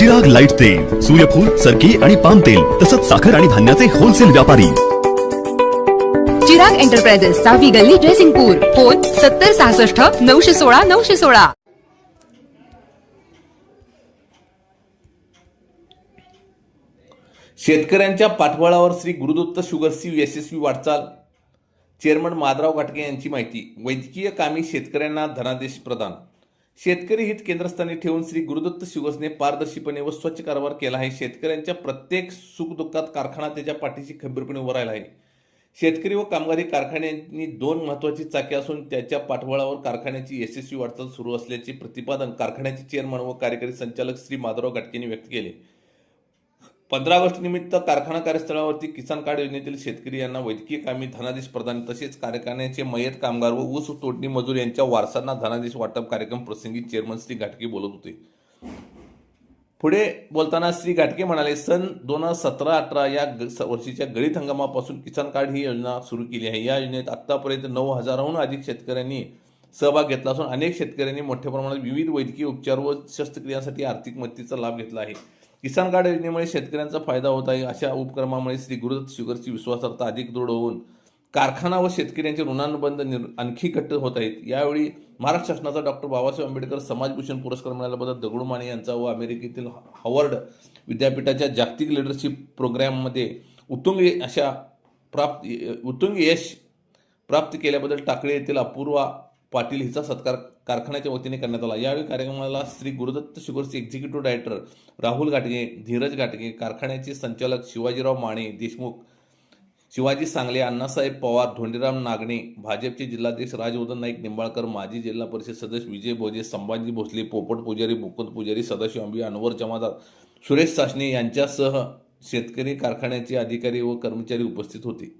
Chirag light तेल सूर्यफूल सरकी आणि पाम तेल तसंच साखर आणि धान्याचे होलसेल व्यापारी. चिराग एंटरप्राइजेस सहावी गल्ली जयसिंगपूर फोन सत्तर सहासष्ट नऊशे सोळा नऊशे सोळा. शेतकऱ्यांच्या पाठबळावर श्री गुरुदत्त शुगर्सची यशस्वी वाटचाल. चेअरमन माधवराव घाटगे यांची माहिती. वैद्यकीय कामी शेतकऱ्यांना धनादेश प्रदान. शेतकरी हित केंद्रस्थानी ठेवून श्री गुरुदत्त शिवसने पारदर्शीपणे व स्वच्छ कारभार केला आहे. शेतकऱ्यांच्या प्रत्येक सुखदुःखात कारखाना त्याच्या पाठीशी खंबीरपणे उभा राहिला आहे. शेतकरी व कामगारी कारखान्यांनी दोन महत्वाची चाके असून त्याच्या पाठबळावर कारखान्याची यशस्वी वाटचाल सुरू असल्याचे प्रतिपादन कारखान्याचे चेअरमन व कार्यकारी संचालक श्री माधवराव घाटगे व्यक्त केले. पंधरा ऑगस्ट निमित्त कारखाना कार्यस्थळावरती किसान कार्ड योजनेतील शेतकरी यांना वैद्यकीय कामी धनादेश प्रदान तसेच कारखान्याचे मयत कामगार व ऊस तोडणी मजूर यांच्या वारसांना धनादेश वाटप कार्यक्रम प्रसंगी चेअरमन श्री घाटके बोलत होते. पुढे बोलताना श्री घाटके म्हणाले सन दोन हजार सतरा अठरा या वर्षीच्या गळीत हंगामापासून किसान कार्ड ही योजना सुरू केली आहे. या योजनेत आतापर्यंत नऊ हजाराहून अधिक शेतकऱ्यांनी सहभाग घेतला असून अनेक शेतकऱ्यांनी मोठ्या प्रमाणात विविध वैद्यकीय उपचार व शस्त्रक्रियांसाठी आर्थिक मदतीचा लाभ घेतला आहे. किसान कार्ड योजनेमुळे शेतकऱ्यांचा फायदा होत आहे. अशा उपक्रमामुळे श्री गुरुदत्त शुगरची विश्वासार्हता अधिक दृढ होऊन कारखाना व शेतकऱ्यांचे ऋणानुबंध निर आणखी घट्ट होत आहेत. यावेळी महाराष्ट्र शासनाचा डॉक्टर बाबासाहेब आंबेडकर समाजभूषण पुरस्कार मिळाल्याबद्दल दगडू माने यांचा व अमेरिकेतील हॉवर्ड विद्यापीठाच्या जागतिक लिडरशिप प्रोग्रॅममध्ये उत्तुंग अशा प्राप्त उत्तुंग यश प्राप्त केल्याबद्दल टाकळे येथील अपूर्वा पाटील हिचा सत्कार कारखान्याच्या वतीने करण्यात आला. यावेळी कार्यक्रमाला श्री गुरुदत्त शुगर्सचे एक्झिक्युटिव्ह डायरेक्टर राहुल घाटगे धीरज घाटगे कारखान्याचे संचालक शिवाजीराव माने देशमुख शिवाजी सांगले अण्णासाहेब पवार धोंडीराम नागणे भाजपचे जिल्हाध्यक्ष राजवर्धन नाईक निंबाळकर माजी जिल्हा परिषद सदस्य विजय भोजे संभाजी भोसले पोपट पुजारी मुकुंद पुजारी सदाशिव आंबी अनवर जमादार सुरेश सासणे यांच्यासह शेतकरी कारखान्याचे अधिकारी व कर्मचारी उपस्थित होते.